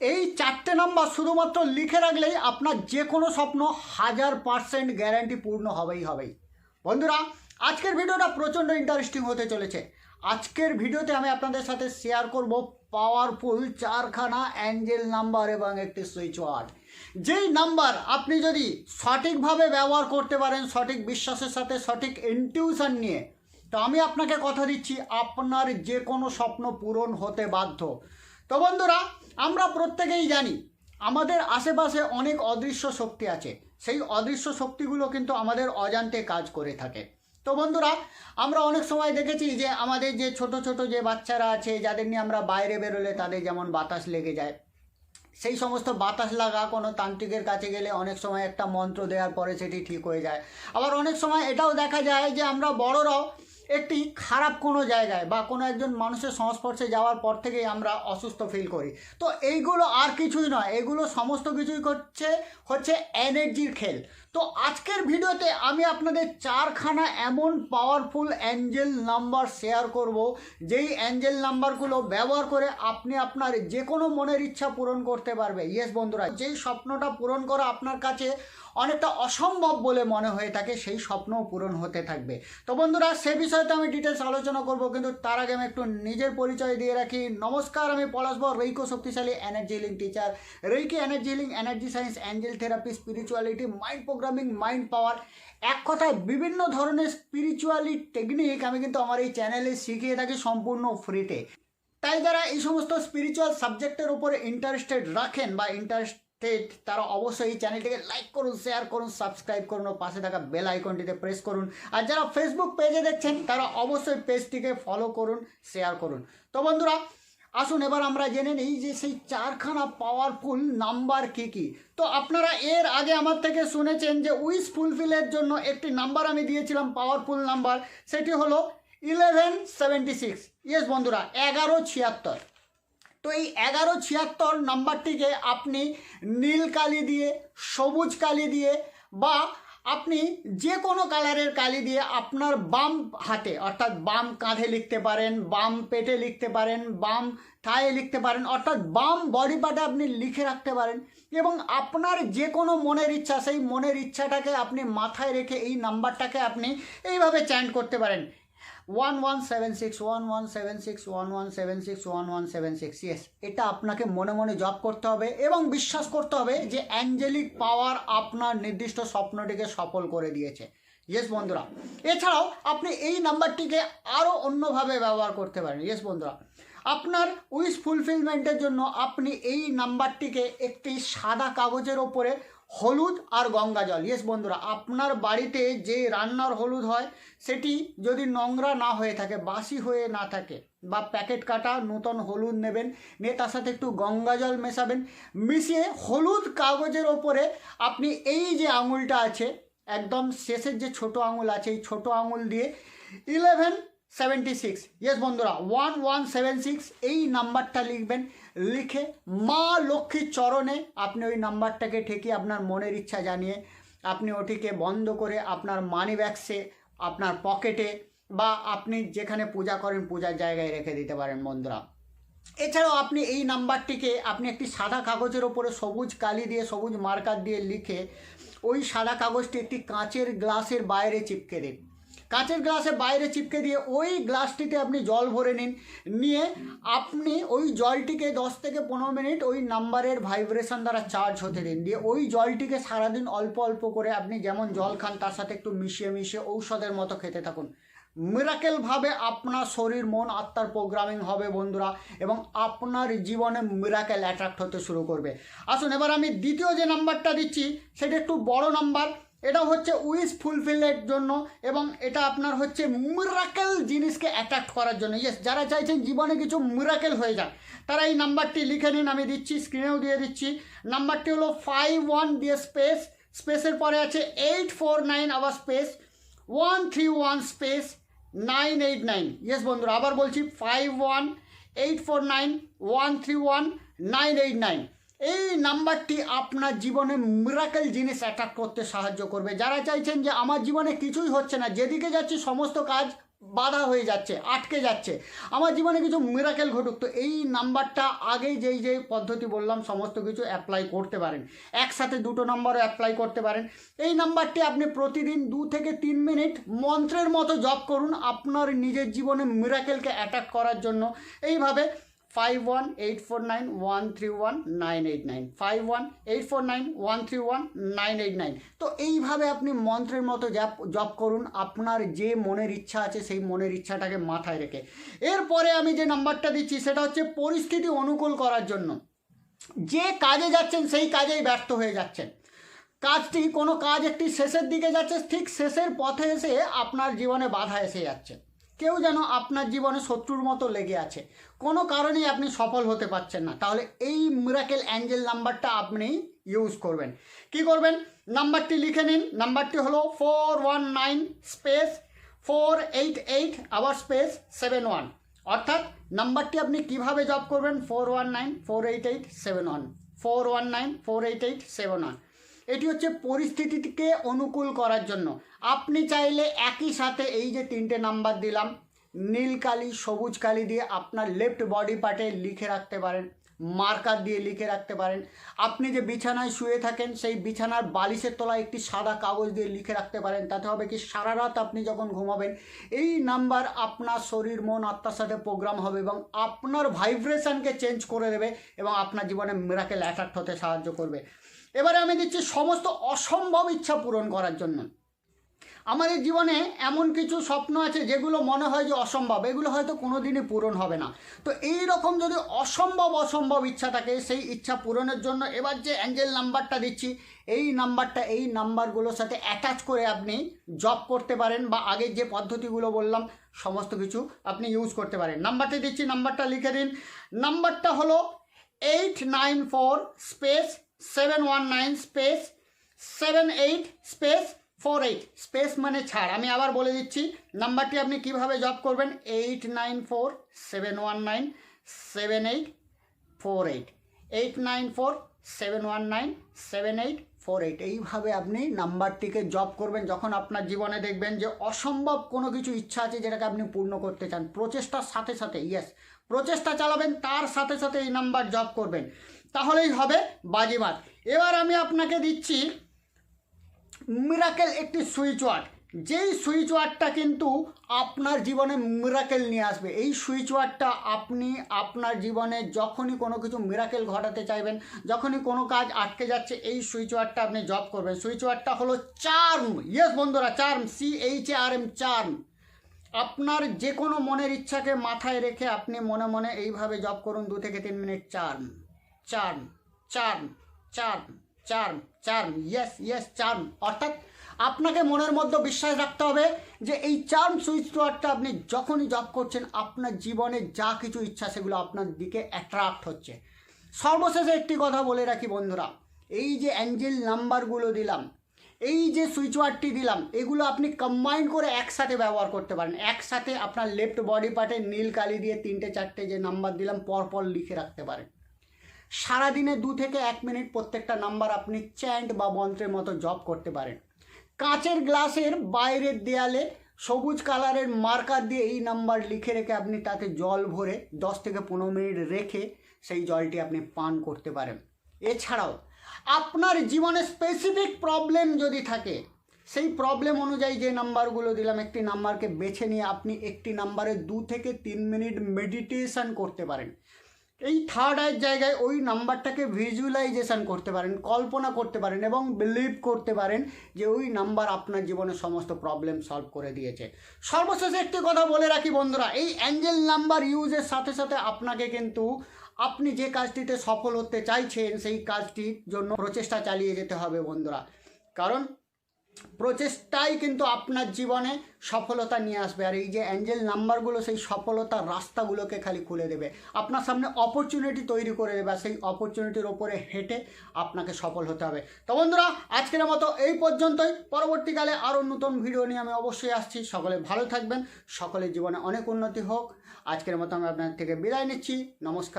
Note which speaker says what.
Speaker 1: এই চারটে নাম্বার শুধুমাত্র লিখে রাখলেই আপনার যে কোনো স্বপ্ন হাজার পার্সেন্ট গ্যারান্টি পূর্ণ হবেই হবেই। বন্ধুরা, আজকের ভিডিওটা প্রচণ্ড ইন্টারেস্টিং হতে চলেছে। আজকের ভিডিওতে আমি আপনাদের সাথে শেয়ার করব পাওয়ারফুল চারখানা অ্যাঞ্জেল নাম্বার এবং একটি সুইচ ওয়ার্ড যেই নাম্বার আপনি যদি সঠিকভাবে ব্যবহার করতে পারেন, সঠিক বিশ্বাসের সাথে, সঠিক ইনটিউশন নিয়ে, তো আমি আপনাকে কথা দিচ্ছি, আপনার যে কোনো স্বপ্ন পূরণ হতে বাধ্য। তো বন্ধুরা আমরা প্রত্যেকেই জানি, আমাদের আশেপাশে অনেক অদৃশ্য শক্তি আছে। সেই অদৃশ্য শক্তিগুলো কিন্তু আমাদের অজান্তে কাজ করে থাকে। তো বন্ধুরা, আমরা অনেক সময় দেখেছি যে আমাদের যে ছোট ছোট যে বাচ্চারা আছে, যাদের নিয়ে আমরা বাইরে বেরোলে তাদের যেমন বাতাস লেগে যায়। সেই সমস্ত বাতাস লাগা কোনো তান্ত্রিকের কাছে গেলে অনেক সময় একটা মন্ত্র দেওয়ার পরে সেটি ঠিক হয়ে যায়। আবার অনেক সময় এটাও দেখা যায় যে আমরা বড়রাও একটি খারাপ কোনো জায়গায় বা কোনো একজন মানুষের সংস্পর্শে যাওয়ার পর থেকেই আমরা অসুস্থ ফিল করি। তো এইগুলো আর কিছুই নয়, এগুলো সমস্ত কিছুই করছে, হচ্ছে এনার্জির খেল। তো আজকের ভিডিওতে আমি আপনাদের চারখানা এমন পাওয়ারফুল অ্যাঞ্জেল নাম্বার শেয়ার করব, যেই অ্যাঞ্জেল নাম্বারগুলো ব্যবহার করে আপনি আপনার যে কোনো মনের ইচ্ছা পূরণ করতে পারবে। ইয়েস বন্ধুরা, যেই স্বপ্নটা পূরণ করা আপনার কাছে অনেকটা অসম্ভব বলে মনে হয়ে থাকে, সেই স্বপ্নও পূরণ হতে থাকবে। তো বন্ধুরা, সে বিষয়ে তো আমি ডিটেলস আলোচনা করব, কিন্তু তার আগে আমি একটু নিজের পরিচয় দিয়ে রাখি। নমস্কার, আমি পলাশব রৈকো শক্তিশালী energy healing teacher reiki energy healing energy science angel therapy spirituality mind programming mind power এক কথায় বিভিন্ন ধরনের স্পিরিচুয়ালি টেকনিক আমি কিন্তু আমার এই চ্যানেলে শিখিয়ে থাকি সম্পূর্ণ ফ্রিতে তাই যারা এই সমস্ত স্পিরিচুয়াল সাবজেক্টের উপরে ইন্টারেস্টেড রাখেন বা ইন্টারেস্টেড তারা অবশ্যই এই চ্যানেলটিকে লাইক করুন শেয়ার করুন সাবস্ক্রাইব করুন ও পাশে থাকা বেল আইকনটিতে প্রেস করুন। আর যারা ফেসবুক পেজে দেখছেন, তারা অবশ্যই পেজটিকে ফলো করুন শেয়ার করুন। তো বন্ধুরা আসুন এবার আমরা জেনে নিই যে সেই চারখানা পাওয়ারফুল নাম্বার কি কি। তো আপনারা এর আগে আমার থেকে শুনেছেন যে উইস ফুলফিলের জন্য একটি নাম্বার আমি দিয়েছিলাম পাওয়ারফুল নাম্বার সেটি হলো ইলেভেন সেভেন্টি সিক্স ইয়েস বন্ধুরা, এগারো ছিয়াত্তর। তো এই এগারো ছিয়াত্তর নাম্বারটিকে আপনি নীল কালি দিয়ে, সবুজ কালি দিয়ে বা আপনি যে কোনো কালারের কালি দিয়ে আপনার বাম হাতে, অর্থাৎ বাম কাঁধে লিখতে পারেন, বাম পেটে লিখতে পারেন, বাম থায়ে লিখতে পারেন, অর্থাৎ বাম বডি পার্টে আপনি লিখে রাখতে পারেন এবং আপনার যে কোনো মনের ইচ্ছা, সেই মনের ইচ্ছাটাকে আপনি মাথায় রেখে এই নাম্বারটাকে আপনি এইভাবে চ্যান্ট করতে পারেন। One one seven six one one seven six one one seven six one one seven six yes এটা আপনাকে মনে মনে জব করতে হবে এবং বিশ্বাস করতে হবে যে অ্যাঞ্জেলিক পাওয়ার আপনার নির্দিষ্ট স্বপ্নটিকে সফল করে দিয়েছে। ইয়েস বন্ধুরা। এছাড়াও আপনি এই নাম্বারটিকে আরও অন্যভাবে ব্যবহার করতে পারেন। ইয়েস বন্ধুরা। আপনার উইশ ফুলফিলমেন্টের জন্য আপনি এই নাম্বারটিকে একটি সাদা কাগজের ওপরে হলুদ আর গঙ্গা জল। ইয়েস বন্ধুরা, আপনার বাড়িতে যে রান্নার হলুদ হয়, সেটি যদি নোংরা না হয়ে থাকে, বাসি হয়ে না থাকে, বা প্যাকেট কাটা নতুন হলুদ নেবেন, নিয়ে তার সাথে একটু গঙ্গা জল মেশাবেন, মিশিয়ে হলুদ কাগজের ওপরে আপনি এই যে আঙুলটা আছে, একদম শেষের যে ছোট আঙুল আছে, এই ছোট আঙুল দিয়ে ইলেভেন সেভেন্টি সিক্স ইয়েস বন্ধুরা ওয়ান ওয়ান সেভেন সিক্স এই নাম্বারটা লিখবেন। লিখে মা লক্ষ্মীর চরণে আপনি ওই নাম্বারটাকে ঠেকিয়ে আপনার মনের ইচ্ছা জানিয়ে আপনি ওটিকে বন্ধ করে আপনার মানি ব্যাগসে আপনার পকেটে বা আপনি যেখানে পূজা করেন, পূজার জায়গায় রেখে দিতে পারেন, বন্ধুরা। এছাড়াও আপনি এই নাম্বারটিকে আপনি একটি সাদা কাগজের ওপরে সবুজ কালি দিয়ে, সবুজ মার্কার দিয়ে লিখে ওই সাদা কাগজটি একটি কাঁচের গ্লাসের বাইরে চিপকে দিন। কাঁচের গ্লাসে বাইরে চিপকে দিয়ে ওই গ্লাসটিতে আপনি জল ভরে নিন। নিয়ে আপনি ওই জলটিকে দশ থেকে পনেরো মিনিট ওই নাম্বারের ভাইব্রেশন দ্বারা চার্জ হতে দিন। দিয়ে ওই জলটিকে সারাদিন অল্প অল্প করে আপনি যেমন জল খান, তার সাথে একটু মিশিয়ে মিশিয়ে ঔষধের মতো খেতে থাকুন। মিরাকেলভাবে আপনার শরীর, মন, আত্মার প্রোগ্রামিং হবে বন্ধুরা এবং আপনার জীবনে মিরাকেল অ্যাট্রাক্ট হতে শুরু করবে। আসুন, এবার আমি দ্বিতীয় যে নাম্বারটা দিচ্ছি, সেটা একটু বড় নাম্বার এটা হচ্ছে উইশ ফুলফিলের জন্য এবং এটা আপনার হচ্ছে মুরাকেল জিনিসকে অ্যাট্রাক্ট করার জন্য। ইয়েস যারা চাইছেন জীবনে কিছু মুরাকেল হয়ে যাক, তারা এই নাম্বারটি লিখে নিন, আমি দিচ্ছি স্ক্রিনেও দিয়ে দিচ্ছি। নাম্বারটি হলো ফাইভ ওয়ান দিয়ে স্পেস স্পেসের পরে আছে এইট ফোর নাইন আবার space one three one space nine eight nine yes বন্ধুরা, আবার বলছি five one eight four nine one three one nine eight nine এই নাম্বারটি আপনার জীবনে মিরাকেল জিনিস অ্যাট্রাক্ট করতে সাহায্য করবে। যারা চাইছেন যে আমার জীবনে কিছুই হচ্ছে না, যেদিকে যাচ্ছি সমস্ত কাজ বাধা হয়ে যাচ্ছে, আটকে যাচ্ছে। আমার জীবনে কিছু মিরাকেল ঘটুক। তো এই নাম্বারটা আগেই যেই যেই পদ্ধতি বললাম, সমস্ত কিছু অ্যাপ্লাই করতে পারেন। একসাথে দুটো নম্বরও অ্যাপ্লাই করতে পারেন। এই নাম্বারটি আপনি প্রতিদিন দু থেকে তিন মিনিট মন্ত্রের মতো জপ করুন আপনার নিজের জীবনে মিরাকেলকে অ্যাটাক করার জন্য। এইভাবে five one eight four nine one three one nine eight nine five one eight four nine one three one nine eight nine তো এইভাবে আপনি মন্ত্রের মতো জপ জপ করুন, আপনার যে মনের ইচ্ছা আছে সেই মনের ইচ্ছাটাকে মাথায় রেখে। এরপরে আমি যে নাম্বারটা দিচ্ছি, সেটা হচ্ছে পরিস্থিতি অনুকূল করার জন্য। যে কাজে যাচ্ছেন, সেই কাজেই ব্যর্থ হয়ে যাচ্ছেন। কাজটি কোনো কাজ একটি শেষের দিকে যাচ্ছে, ঠিক শেষের পথে এসে আপনার জীবনে বাধা এসে যাচ্ছে। কেউ যেন আপনার জীবনে শত্রুর মতো লেগে আছে। কোনো কারণেই আপনি সফল হতে পারছেন না। তাহলে এই মিরাকেল অ্যাঞ্জেল নাম্বারটা আপনি ইউজ করবেন। কি করবেন? নাম্বারটি লিখে নিন। নাম্বারটি হলো four one nine space four eight eight আবার স্পেস সেভেন ওয়ান অর্থাৎ নাম্বারটি আপনি কীভাবে জব করবেন? Four one nine four eight eight seven one four one nine four eight eight seven one এটি হচ্ছে পরিস্থিতিকে অনুকূল করার জন্য। আপনি চাইলে একই সাথে এই যে তিনটে নাম্বার দিলাম, নীল কালি, সবুজ কালি দিয়ে আপনার লেফট বডি পার্টে লিখে রাখতে পারেন মার্কার দিয়ে লিখে রাখতে পারেন। আপনি যে বিছানায় শুয়ে থাকেন, সেই বিছানার বালিশের তলায় একটি সাদা কাগজ দিয়ে লিখে রাখতে পারেন, তাতে হবে কি সারা রাত আপনি যখন ঘুমাবেন, এই নাম্বার আপনার শরীর, মন, আত্মার সাথে প্রোগ্রাম হবে এবং আপনার ভাইব্রেশনকে চেঞ্জ করে দেবে এবং আপনার জীবনে মিরাকেল অ্যাট্রাক্ট হতে সাহায্য করবে। এবারে আমি দিচ্ছি সমস্ত অসম্ভব ইচ্ছা পূরণ করার জন্য। আমাদের জীবনে এমন কিছু স্বপ্ন আছে যেগুলো মনে হয় যে অসম্ভব, এগুলো হয়তো কোনো দিনই পূরণ হবে না। তো এই রকম যদি অসম্ভব অসম্ভব ইচ্ছা থাকে, সেই ইচ্ছা পূরণের জন্য এবার যে অ্যাঞ্জেল নাম্বারটা দিচ্ছি, এই নাম্বারটা, এই নাম্বারগুলোর সাথে অ্যাটাচ করে আপনি জব করতে পারেন বা আগের যে পদ্ধতিগুলো বললাম, সমস্ত কিছু আপনি ইউজ করতে পারেন। নাম্বারটি দিচ্ছি, নাম্বারটা লিখে দিন। নাম্বারটা হলো eight nine four space seven one nine space seven eight space four eight space মানে ছাড়। আমি আবার বলে দিচ্ছি, নাম্বারটি আপনি কীভাবে জব করবেন? Eight nine four seven one nine seven eight four eight eight nine four seven one nine seven eight four eight এইভাবে আপনি নাম্বারটিকে জব করবেন, যখন আপনার জীবনে দেখবেন যে অসম্ভব কোনো কিছু ইচ্ছা আছে যেটাকে আপনি পূর্ণ করতে চান। প্রচেষ্টার সাথে সাথে ইয়েস প্রচেষ্টা চালাবেন, তার সাথে সাথে এই নাম্বার জব করবেন। তাহলেই হবে বাজিমাত এবার আমি আপনাকে দিচ্ছি মিরাকেল একটি সুইচ ওয়ার্ড যেই সুইচ ওয়ার্ডটা কিন্তু আপনার জীবনে মিরাকেল নিয়ে আসবে। এই সুইচ ওয়ার্ডটা আপনি আপনার জীবনে যখনই কোনো কিছু মিরাকেল ঘটাতে চাইবেন, যখনই কোনো কাজ আটকে যাচ্ছে, এই সুইচ ওয়ার্ডটা আপনি জব করবেন। সুইচ ওয়ার্ডটা হলো চার্ম ইয়েস বন্ধুরা charm C H R M charm আপনার যে কোনো মনের ইচ্ছাকে মাথায় রেখে আপনি মনে মনে এইভাবে জব করুন, দু থেকে তিন minute charm charm charm charm charm charm yes yes charm অর্থাৎ আপনাকে মনের মধ্যে বিশ্বাস রাখতে হবে যে এই চার্ম সুইচ ওয়ার্ডটা আপনি যখনই জব করছেন, আপনার জীবনে যা কিছু ইচ্ছা সেগুলো আপনার দিকে অ্যাট্রাক্ট হচ্ছে। সর্বশেষে একটি কথা বলে রাখি বন্ধুরা, এই যে অ্যাঞ্জেল নাম্বারগুলো দিলাম, এই যে সুইচ ওয়ার্ডটি দিলাম, এগুলো আপনি কম্বাইন করে একসাথে ব্যবহার করতে পারেন। একসাথে আপনার লেফট বডি পার্টে নীল কালি দিয়ে তিনটে, চারটে যে নাম্বার দিলাম, পরপর লিখে রাখতে পারেন। সারাদিনে দু থেকে এক মিনিট প্রত্যেকটা নাম্বার আপনি চ্যান্ট বা মন্ত্রের মতো জব করতে পারেন। কাঁচের গ্লাসের বাইরের দেয়ালে সবুজ কালারের মার্কার দিয়ে এই নাম্বার লিখে রেখে আপনি তাতে জল ভরে দশ থেকে পনেরো মিনিট রেখে সেই জলটি আপনি পান করতে পারেন। এছাড়াও, আপনার জীবনে স্পেসিফিক প্রবলেম যদি থাকে, সেই প্রবলেম অনুযায়ী যে নাম্বারগুলো দিলাম, একটি নাম্বারকে বেছে নিয়ে আপনি একটি নাম্বারে দু থেকে তিন মিনিট মেডিটেশন করতে পারেন। এই থার্ড আইয়ের জায়গায় ওই নাম্বারটাকে ভিজুয়ালাইজেশন করতে পারেন, কল্পনা করতে পারেন এবং বিলিভ করতে পারেন যে ওই নাম্বার আপনার জীবনে সমস্ত প্রবলেম সলভ করে দিয়েছে। সর্বশেষে একটি কথা বলে রাখি বন্ধুরা, এই অ্যাঞ্জেল নাম্বার ইউজের সাথে সাথে আপনাকে কিন্তু আপনি যে কাজটিতে সফল হতে চাইছেন, সেই কাজটির জন্য প্রচেষ্টা চালিয়ে যেতে হবে বন্ধুরা। কারণ প্রচেষ্টাই কিন্তু আপনার জীবনে সফলতা নিয়ে আসবে। আর এই যে অ্যাঞ্জেল নাম্বারগুলো সেই সফলতার রাস্তাগুলোকে খালি খুলে দেবে। আপনার সামনে অপরচুনিটি তৈরি করে দেবে সেই অপরচুনিটির ওপরে হেঁটে আপনাকে সফল হতে হবে। তো বন্ধুরা, আজকের মতো এই পর্যন্তই। পরবর্তীকালে আরও নতুন ভিডিও নিয়ে আমি অবশ্যই আসছি। সকলে ভালো থাকবেন, সকলের জীবনে অনেক উন্নতি হোক। আজকের মতো আমি আপনার থেকে বিদায় নিচ্ছি। নমস্কার।